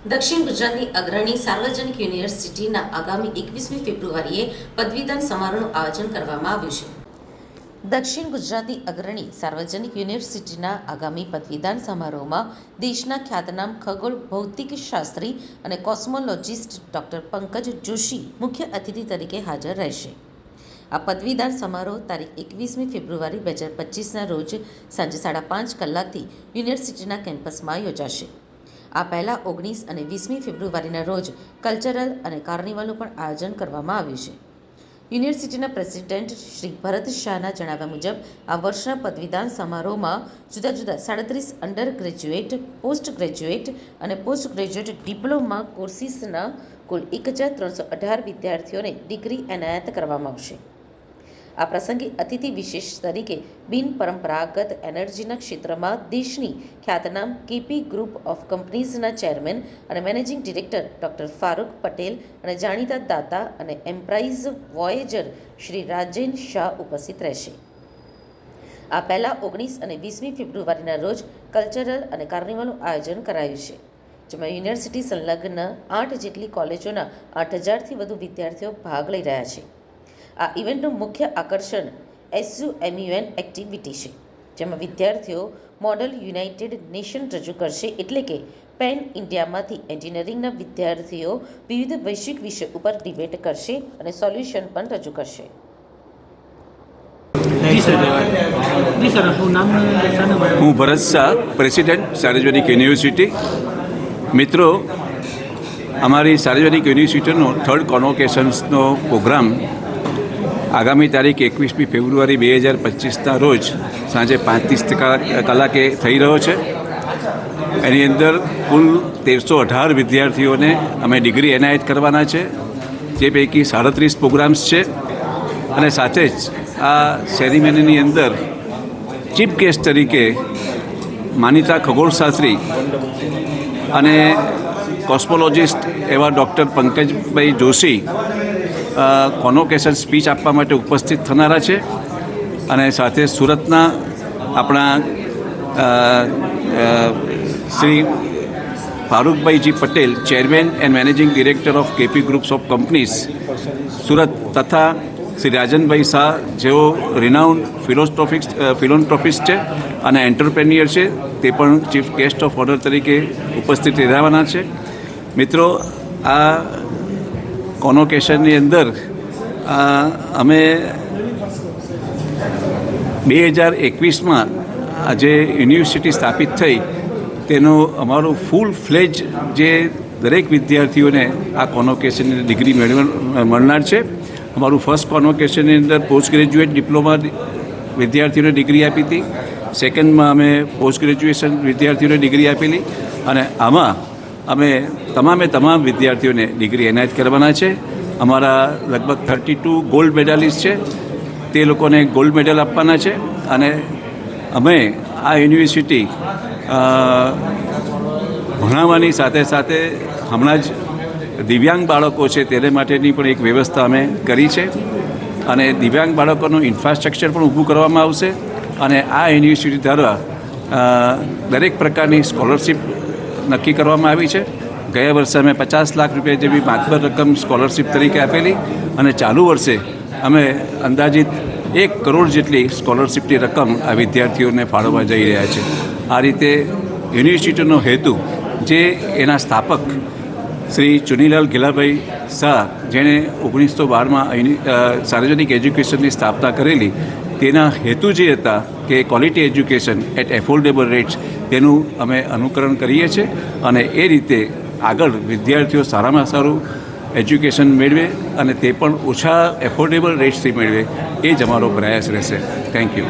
દક્ષિણ ગુજરાતની અગ્રણી સાર્વજનિક યુનિવર્સિટીના આગામી એકવીસમી ફેબ્રુઆરીએ પદવીદાન સમારોહનું આયોજન કરવામાં આવ્યું છે. દક્ષિણ ગુજરાતની અગ્રણી સાર્વજનિક યુનિવર્સિટીના આગામી પદવીદાન સમારોહમાં દેશના ખ્યાતનામ ખગોળ ભૌતિક શાસ્ત્રી અને કોસ્મોલોજિસ્ટ ડોક્ટર પંકજ જોશી મુખ્ય અતિથિ તરીકે હાજર રહેશે. આ પદવીદાન સમારોહ તારીખ એકવીસમી ફેબ્રુઆરી બે હજાર પચીસના રોજ સાંજે સાડા પાંચ કલાકથી યુનિવર્સિટીના કેમ્પસમાં યોજાશે. આ પહેલાં ઓગણીસ અને વીસમી ફેબ્રુઆરીના રોજ કલ્ચરલ અને કાર્નિવલનું પણ આયોજન કરવામાં આવ્યું છે. યુનિવર્સિટીના પ્રેસિડેન્ટ શ્રી ભરત શાહના જણાવ્યા મુજબ, આ વર્ષના પદવીદાન સમારોહમાં જુદા જુદા સાડત્રીસ અંડર ગ્રેજ્યુએટ પોસ્ટ ગ્રેજ્યુએટ અને પોસ્ટ ગ્રેજ્યુએટ ડિપ્લોમા કોર્સિસના કુલ એક હજાર ત્રણસો અઢાર વિદ્યાર્થીઓને ડિગ્રી એનાયત કરવામાં આવશે. આ પ્રસંગે અતિથિ વિશેષ તરીકે બિન પરંપરાગત એનર્જીના ક્ષેત્રમાં દેશની ખ્યાતનામ કેપી ગ્રુપ ઓફ કંપનીઝના ચેરમેન અને managing director doctor Farooq Patel અને જાણીતા દાતા અને એમ્પ્રાઇઝ વોયેજર શ્રી રાજેન શાહ ઉપસ્થિત રહેશે. આ પહેલાં ઓગણીસ અને વીસમી ફેબ્રુઆરીના રોજ કલ્ચરલ અને કાર્નિવલનું આયોજન કરાયું છે, જેમાં યુનિવર્સિટી સંલગ્ન આઠ જેટલી કોલેજોના આઠ હજારથી વધુ વિદ્યાર્થીઓ ભાગ લઈ રહ્યા છે. આ ઇવેન્ટનું મુખ્ય આકર્ષણ એસયુએમયુએન એક્ટિવિટી છે જેમાં વિદ્યાર્થીઓ મોડલ યુનાઇટેડ નેશન રજૂ કરશે એટલે કે પેન ઇન્ડિયામાંથી એન્જિનિયરિંગના વિદ્યાર્થીઓ વિવિધ વૈશ્વિક વિષય ઉપર ડિબેટ કરશે અને સોલ્યુશન પણ રજૂ કરશે. હું ભરત શાહ પ્રેસિડેન્ટ સાર્વજનિક યુનિવર્સિટી. મિત્રો અમારી સાર્વજનિક યુનિવર્સિટીનો થર્ડ કોન્વોકેશન્સનો પ્રોગ્રામ આગામી તારીખ એકવીસમી ફેબ્રુઆરી બે હજાર પચીસના રોજ સાંજે પાંત્રીસ કલાકે થઈ રહ્યો છે. એની અંદર કુલ તેરસો અઢાર વિદ્યાર્થીઓને અમે ડિગ્રી એનાયત કરવાના છે, જે પૈકી સાડત્રીસ પ્રોગ્રામ્સ છે. અને સાથે જ આ સેરેમનીની અંદર ચીફ ગેસ્ટ તરીકે માનીતા ખગોળશાસ્ત્રી અને કોસ્મોલોજિસ્ટ એવા doctor Pankajbhai Joshi convocation speech આપવા માટે ઉપસ્થિત થનારા છે અને સાથે સુરતના આપણા Shri Farukbhaiji Patel chairman and managing director of KP groups of companies Surat તથા શ્રી રાજનભાઈ શાહ, જેઓ રિનાઉન્ડ ફિલોસ્ટોફિક્સ ફિલોન્ટ્રોફિસ્ટ છે અને એન્ટરપ્રેન્યોર છે, તે પણ ચીફ ગેસ્ટ ઓફ ઓનર તરીકે ઉપસ્થિત રહેવાના છે. મિત્રો, આ કોનોકેશનની અંદર અમે બે હજાર એકવીસમાં જે યુનિવર્સિટી સ્થાપિત થઈ. તેનું અમારું ફૂલ ફ્લેજ જે દરેક વિદ્યાર્થીઓને આ કોનોકેશનની ડિગ્રી મળનાર છે. અમારું ફર્સ્ટ કોનોકેશનની અંદર પોસ્ટ ગ્રેજ્યુએટ ડિપ્લોમા વિદ્યાર્થીઓને ડિગ્રી આપી હતી. સેકન્ડમાં અમે પોસ્ટ ગ્રેજ્યુએશન વિદ્યાર્થીઓને ડિગ્રી આપેલી. અને આમાં અમે તમામે તમામ વિદ્યાર્થીઓને ડિગ્રી એનાયત કરવાના છે. અમારા લગભગ થર્ટી ટુ ગોલ્ડ મેડાલિસ્ટ છે. તે લોકોને ગોલ્ડ મેડલ આપવાના છે અને અમે આ યુનિવર્સિટી ભણાવવાની સાથે સાથે હમણાં જ દિવ્યાંગ બાળકો છે તેને માટેની પણ એક વ્યવસ્થા અમે કરી છે. અને દિવ્યાંગ બાળકોનું ઇન્ફ્રાસ્ટ્રક્ચર પણ ઊભું કરવામાં આવશે. અને આ યુનિવર્સિટી દ્વારા દરેક પ્રકારની સ્કોલરશિપ નક્કી કરવામાં આવી છે. ગયા વર્ષે અમે પચાસ લાખ રૂપિયા જેવી માતબર રકમ સ્કોલરશિપ તરીકે આપેલી અને ચાલુ વર્ષે અમે અંદાજિત એક કરોડ જેટલી સ્કોલરશિપની રકમ આ વિદ્યાર્થીઓને ફાળવવા જઈ રહ્યા છે. આ રીતે યુનિવર્સિટીનો હેતુ જે એના સ્થાપક શ્રી ચુનીલાલ ગિલાભાઈ શાહ, જેણે ઓગણીસો બારમાં સાર્વજનિક એજ્યુકેશનની સ્થાપના કરેલી તેના હેતુ જે હતા કે quality education at affordable rates તેનું અમે અનુકરણ કરીએ છીએ અને એ રીતે આગળ વિદ્યાર્થીઓ સારામાં સારું એજ્યુકેશન મેળવે અને તે પણ ઓછા એફોર્ડેબલ રેટ્સથી મેળવે એ જ અમારો પ્રયાસ રહેશે. Thank you